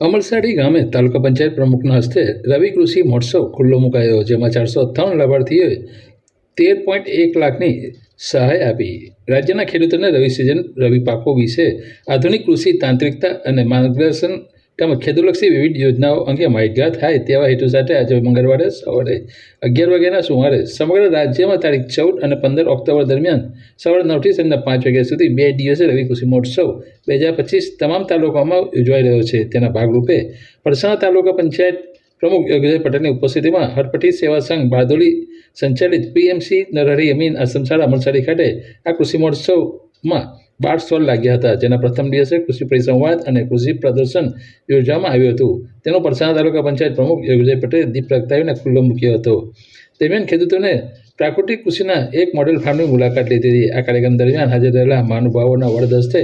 અમરસાડી ગામે તાલુકા પંચાયત પ્રમુખના હસ્તે રવિ કૃષિ મહોત્સવ ખુલ્લો મુકાયો, જેમાં ચારસો ત્રણ લાભાર્થીઓએ તેર પોઈન્ટ એક લાખની સહાય આપી. રાજ્યના ખેડૂતોને રવિ સિઝન રવિ પાકો વિશે આધુનિક કૃષિ તાંત્રિકતા અને માર્ગદર્શન તેમજ ખેડૂતલક્ષી વિવિધ યોજનાઓ અંગે માહિતગાર થાય તેવા હેતુ સાથે આજે મંગળવારે સવારે અગિયાર વાગ્યાના સુમારે સમગ્ર રાજ્યમાં તારીખ ચૌદ અને પંદર ઓક્ટોબર દરમિયાન સવારે નવથી સાંજના પાંચ વાગ્યા સુધી બે દિવસે રવિ કૃષિ મહોત્સવ બે હજાર પચીસ તમામ તાલુકામાં યોજાઈ રહ્યો છે. તેના ભાગરૂપે પડસાણા તાલુકા પંચાયત પ્રમુખ યોગેશ પટેલની ઉપસ્થિતિમાં હરપટી સેવા સંઘ બારદોલી સંચાલિત પીએમસી નરહરી અમીન આસમશાળા અમરસાડી ખાતે આ કૃષિ મહોત્સવમાં બાર સ્ટોલ લાગ્યા હતા. જેના પ્રથમ દિવસે કૃષિ પરિસંવાદ અને કૃષિ પ્રદર્શન યોજવામાં આવ્યું હતું. તેનો પરસાણા તાલુકા પંચાયત પ્રમુખ યોગેશ પટેલે દીપ પ્રગટાવીને ખુલ્લો મૂક્યો હતો. દરમિયાન ખેડૂતોને પ્રાકૃતિક કૃષિના એક મોડેલ ફાર્મની મુલાકાત લીધી હતી. આ કાર્યક્રમ દરમિયાન હાજર રહેલા મહાનુભાવોના વડદસ્તે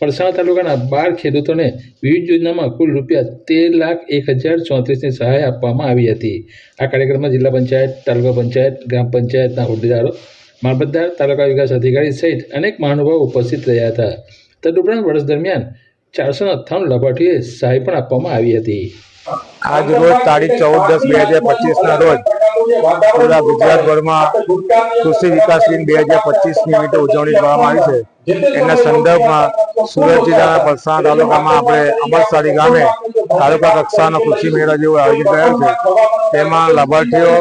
પરસાણા તાલુકાના બાર ખેડૂતોને વિવિધ યોજનામાં કુલ રૂપિયા તેર લાખ એક હજાર ચોત્રીસની સહાય આપવામાં આવી હતી. આ કાર્યક્રમમાં જિલ્લા પંચાયત, તાલુકા પંચાયત, ગ્રામ પંચાયતના હોદ્દેદારો મામલતદાર તાલુકા વિકાસ અધિકારી સહિત અનેક મહાનુભાવો ઉપસ્થિત રહ્યા હતા. તદુપરાંત વર્ષ દરમિયાન ચારસો અઠ્ઠાવન લાભાર્થીઓએ સહાય પણ આપવામાં આવી હતી. આજ રોજ તારીખ ચૌદ દસ બે હજાર પચીસ ના રોજ પૂરા ગુજરાતભરમાં કૃષિ વિકાસ દિન બે હજાર પચીસ નિમિત્તે ઉજવણી કરવામાં આવી છે. એના સંદર્ભમાં સુરત જિલ્લાના પલસાણા તાલુકામાં આપણે અમરસાડી ગામે તાલુકા કક્ષાનો કૃષિ મેળો જેવું આયોજન કરેલ છે. તેમાં લાભાર્થીઓ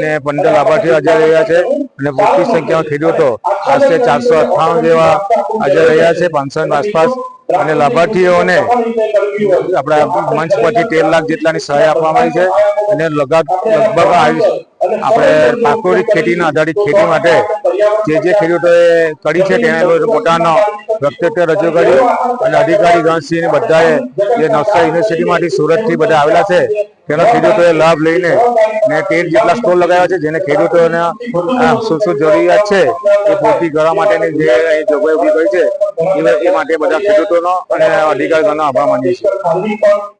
ને પંદર લાભાર્થીઓ હાજર રહ્યા છે અને મોટી સંખ્યામાં ખેડૂતો આશરે ચારસો અઠ્ઠાણું જેવા હાજર રહ્યા છે પાંચસો આસપાસ. અને લાભાર્થીઓને આપણા મંચ પરથી તેર લાખ જેટલાની સહાય આપવામાં આવી છે. અને લગા લગભગ આપણે પાકોરી ખેતીના આધારિત ખેતી માટે જે જે ખેડૂતોએ કરી છે તેને પોતાનો વ્યક્તિત્વ રજૂ કર્યું. અને અધિકારી ગણસિંહ બધાએ જે નવસારી યુનિવર્સિટીમાંથી સુરતથી બધા આવેલા છે તેનો ખેડૂતોએ લાભ લઈને ને તેર જેટલા સ્ટોલ લગાવ્યા છે જેને ખેડૂતોને શું શું જરૂરિયાત છે એ પૂરતી કરવા માટેની જે અહીં જોગવાઈ ઊભી કરી છે એ- એ માટે બધા ખેડૂતોનો અને અધિકારીઓનો આભાર માનીએ છીએ.